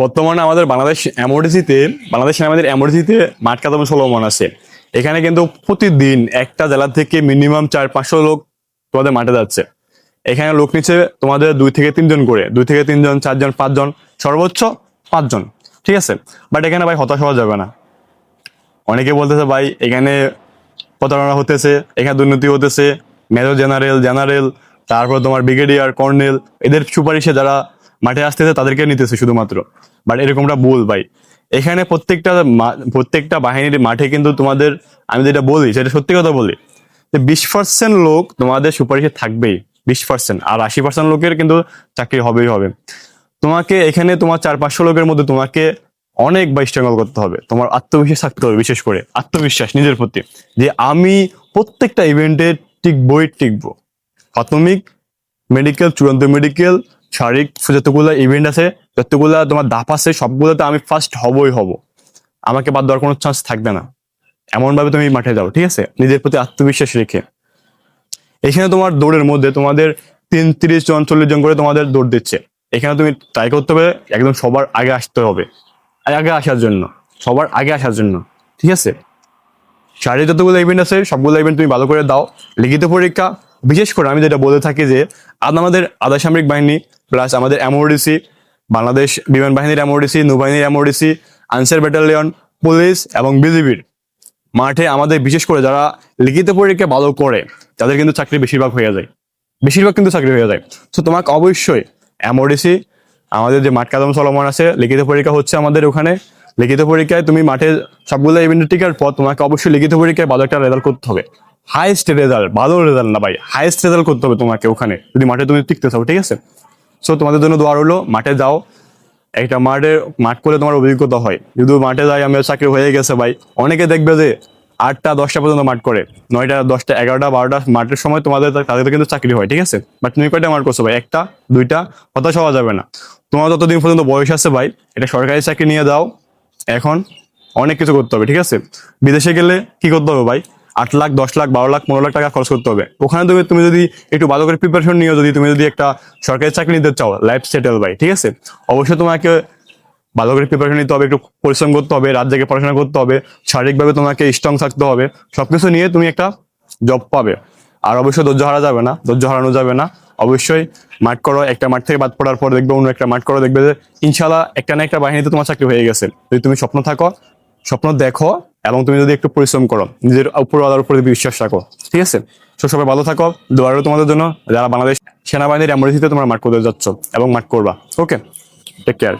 বর্তমানে আমাদের বাংলাদেশ এমার্জেন্সিতে বাংলাদেশ আমাদের এমার্জেন্সিতে মাঠ কাদাম সলমন আছে। এখানে কিন্তু প্রতিদিন একটা জেলা থেকে মিনিমাম চার পাঁচশো লোক তোমাদের মাঠে যাচ্ছে। এখানে লোক নিচ্ছে তোমাদের দুই থেকে তিনজন করে। দুই থেকে তিনজন, চারজন, পাঁচজন, সর্বোচ্চ পাঁচজন। ঠিক আছে? বাট এখানে ভাই হতাশ হওয়া যাবে না। অনেকে বলতেছে, ভাই, এখানে প্রতারণা হতেছে, এখানে দুর্নীতি হতেছে, মেজর জেনারেল জেনারেল, তারপর তোমার ব্রিগেডিয়ার, কর্নেল, এদের সুপারিশে যারা মাঠে আসতেছে তাদেরকে নিতেছে শুধুমাত্র। বাট এরকমটা ভুল ভাই। এখানে প্রত্যেকটা প্রত্যেকটা বাহিনীর মাঠে কিন্তু তোমাদের, আমি যেটা বলি, সেটা সত্যি কথা বলি, যে বিশ পার্সেন্ট লোক তোমাদের সুপারিশে থাকবেই, বিশ পার্সেন্ট আর আশি পার্সেন্ট লোকের কিন্তু চাকরি হবেই হবে। তোমাকে এখানে তোমার চার পাঁচশো লোকের মধ্যে তোমাকে অনেক বা স্ট্রাগল করতে হবে। তোমার আত্মবিশ্বাস থাকতে হবে বিশেষ করে, আত্মবিশ্বাস নিজের প্রতি, যে আমি প্রত্যেকটা ইভেন্টে টিকবই, টিকবো। প্রাথমিক মেডিকেল চূড়ান্ত মেডিকেল শারীরিক যতগুলো ইভেন্ট আছে, যতগুলো তোমার দাপ আছে, সবগুলোতে আমি ফার্স্ট হবই হব। আমাকে বাদ দেওয়ার কোনো চান্স থাকবে না। এমন ভাবে তুমি মাঠে যাও, ঠিক আছে? নিজের প্রতি আত্মবিশ্বাস রেখে। এখানে তোমার দৌড়ের মধ্যে তোমাদের তিন তিরিশ জন, চল্লিশ জন করে তোমাদের দৌড় দিচ্ছে। এখানে তুমি ট্রাই করতে হবে একদম সবার আগে আসতে হবে। আগে আসার জন্য। সবার আগে আসার জন্য। ঠিক আছে? শারীরিক যতগুলো ইভেন্ট আছে, সবগুলো ইভেন্ট তুমি ভালো করে দাও। লিখিত পরীক্ষা, বিশেষ করে আমি যেটা বলে থাকি যে, আজ আমাদের আধা সামরিক বাহিনী প্লাস আমাদের এমওডিসি বাংলাদেশ বিমান বাহিনীর এমওডিসি নৌবাহিনীর এমওডিসি আনসার ব্যাটালিয়ন, পুলিশ এবং বিজিবির মাঠে আমাদের বিশেষ করে যারা লিখিত পরীক্ষা ভালো করে, তাদের কিন্তু চাকরি বেশিরভাগ হয়ে যায়। বেশিরভাগ কিন্তু চাকরি হয়ে যায়। তো তোমাকে অবশ্যই এমওডিসি আমাদের যে মাঠ কাদম চলমান আছে, লিখিত পরীক্ষা হচ্ছে আমাদের ওখানে। লিখিত পরীক্ষায় তুমি মাঠে সবগুলো ইভেন্ট টিকার পর তোমাকে অবশ্যই লিখিত পরীক্ষায় ভালো একটা রেজাল্ট করতে হবে। হাইয়েস্ট রেজাল্ট ভালো রেজাল্ট না ভাই হাইয়েস্ট রেজাল্ট করতে হবে তোমাকে ওখানে। যদি মাঠে তুমি টিকতে চাও, ঠিক আছে? সো তোমাদের জন্য দোয়ার হলো মাঠে যাও। একটা মাঠে, মাঠ করলে তোমার অভিজ্ঞতা হয়। যদি মাঠে যাই আমি চাকরি হয়ে গেছে ভাই। অনেকে দেখবে যে, আটটা, দশটা পর্যন্ত মাঠ করে। নয়টা, দশটা, এগারোটা, বারোটা মাঠের সময় তোমাদের তাদের কিন্তু চাকরি হয়, ঠিক আছে? বাট তুমি কয়টা মাঠ করছ ভাই? একটা, দুইটা? হতাশ হওয়া যাবে না। তোমার যতদিন পর্যন্ত বয়স আছে ভাই এটা সরকারি চাকরি নিয়ে দাও এখন অনেক কিছু করতে হবে, ঠিক আছে? বিদেশে গেলে কি করতে হবে ভাই? আট লাখ, দশ লাখ, বারো লাখ, পনেরো লাখ টাকা খরচ করতে হবে। ওখানে তুমি তুমি যদি একটু ভালো করে প্রিপারেশন নিও, যদি তুমি যদি একটা সরকারি চাকরি নিতে চাও লাইফ সেটেল ভাই ঠিক আছে? অবশ্যই তোমাকে ভালো করে প্রিপারেশন নিতে হবে, একটু পরিশ্রম করতে হবে, রাত জেগে পড়াশোনা করতে হবে, শারীরিকভাবে তোমাকে স্ট্রং থাকতে হবে, সবকিছু নিয়ে তুমি একটা জব পাবে। আর অবশ্যই ধৈর্য হারা যাবে না, ধৈর্য হারানো যাবে না। অবশ্যই মাঠ করো, একটা মাঠ থেকে বাদ পড়ার পর দেখবে অন্য একটা মাঠ করো, দেখবে যে ইনশাল্লাহ একটা না একটা বাহিনীতে তোমার চাকরি হয়ে গেছে। যদি তুমি স্বপ্ন থাকো, স্বপ্ন দেখো এবং তুমি যদি একটু পরিশ্রম করো, নিজের উপর আলার উপরে বিশ্বাস রাখো, ঠিক আছে? সো সবাই ভালো থাকো দোয়ারও তোমাদের জন্য। যারা বাংলাদেশ সেনাবাহিনীর এমার্জেন্সিতে তোমরা মাঠ করতে যাচ্ছ এবং মাঠ করবা, ওকে? Take care